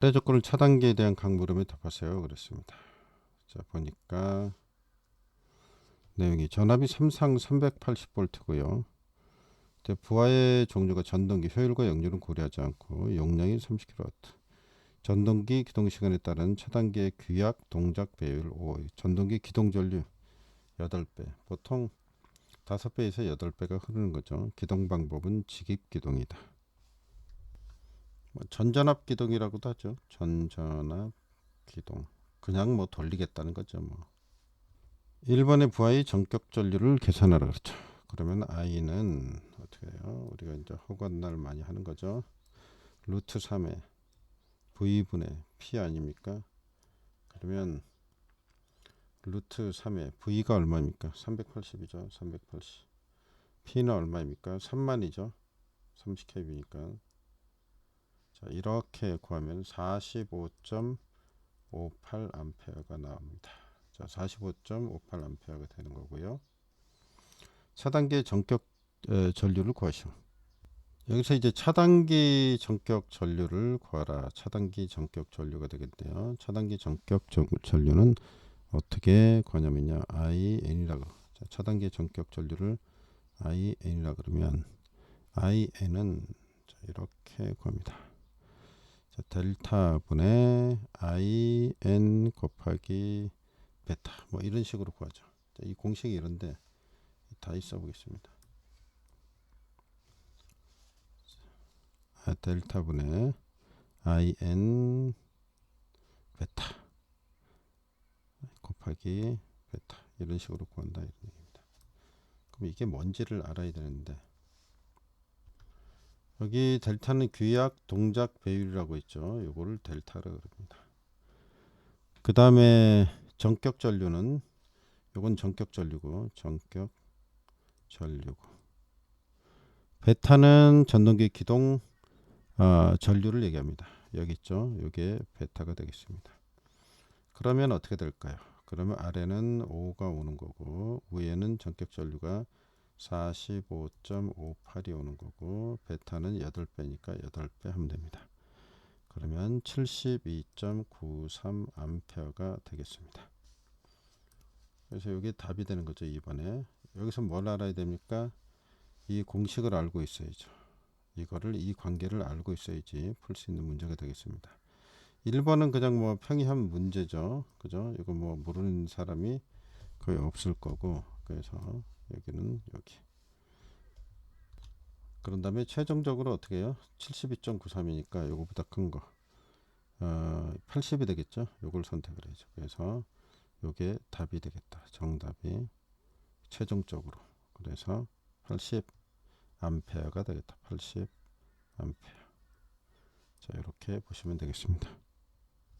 때 조건을 차단기에 대한 각 물음에 답하세요. 그랬습니다. 자 보니까 내용이 전압이 삼상 380V고요. 부하의 종류가 전동기 효율과 역률은 고려하지 않고 용량이 30kW. 전동기 기동 시간에 따른 차단기의 규약 동작 배율 5. 전동기 기동 전류 8배. 보통 5배에서 8배가 흐르는 거죠. 기동 방법은 직입 기동이다. 뭐 전전압 기동이라고도 하죠. 전전압 기동. 그냥 뭐 돌리겠다는 거죠. 뭐. 1번의 부하의 전격 전류를 계산하라 그렇죠. 그러면 i는 어떻게 해요? 우리가 이제 허관날 많이 하는 거죠. 루트 3에 v분의 p 아닙니까? 그러면 루트 3에 v가 얼마입니까? 380이죠. 380. p는 얼마입니까? 3만이죠. 30kV니까. 자, 이렇게 구하면 45.58 암페어가 나옵니다. 자, 45.58 암페어가 되는 거고요. 차단기의 전격 에, 전류를 구하시오. 여기서 이제 차단기 전격 전류를 구하라. 차단기 전격 전류가 되겠네요. 차단기 전격 전류는 어떻게 구하냐면요. IN이라고. 자, 차단기 전격 전류를 IN이라 그러면 IN은 자, 이렇게 구합니다. 자, 델타 분의 IN 곱하기 베타 뭐 이런 식으로 구하죠. 자, 이 공식이 이런데 다 있어 보겠습니다. 아, 델타 분의 IN 베타 곱하기 베타 이런 식으로 구한다 이런 얘기입니다. 그럼 이게 뭔지를 알아야 되는데 여기 델타는 규약 동작 배율이라고 있죠. 요거를 델타라 그럽니다. 그 다음에 전격 전류는 요건 전격 전류고 전격 전류고 베타는 전동기 기동 어, 전류를 얘기합니다. 여기 있죠. 요게 베타가 되겠습니다. 그러면 어떻게 될까요? 그러면 아래는 5가 오는 거고 위에는 전격 전류가 45.58이 오는 거고 베타는 8배니까 8배 하면 됩니다. 그러면 72.93 암페어가 되겠습니다. 그래서 이게 답이 되는 거죠. 이번에 여기서 뭘 알아야 됩니까? 이 공식을 알고 있어야죠. 이거를 이 관계를 알고 있어야지 풀 수 있는 문제가 되겠습니다. 1번은 그냥 뭐 평이한 문제죠. 그죠? 이거 뭐 모르는 사람이 거의 없을 거고 그래서 여기는 여기 그런 다음에 최종적으로 어떻게 해요? 72.93이니까 요거보다 큰 거. 어, 80이 되겠죠? 요걸 선택을 해야죠. 그래서 요게 답이 되겠다. 정답이 최종적으로. 그래서 80 암페어가 되겠다. 80 암페어. 자, 이렇게 보시면 되겠습니다.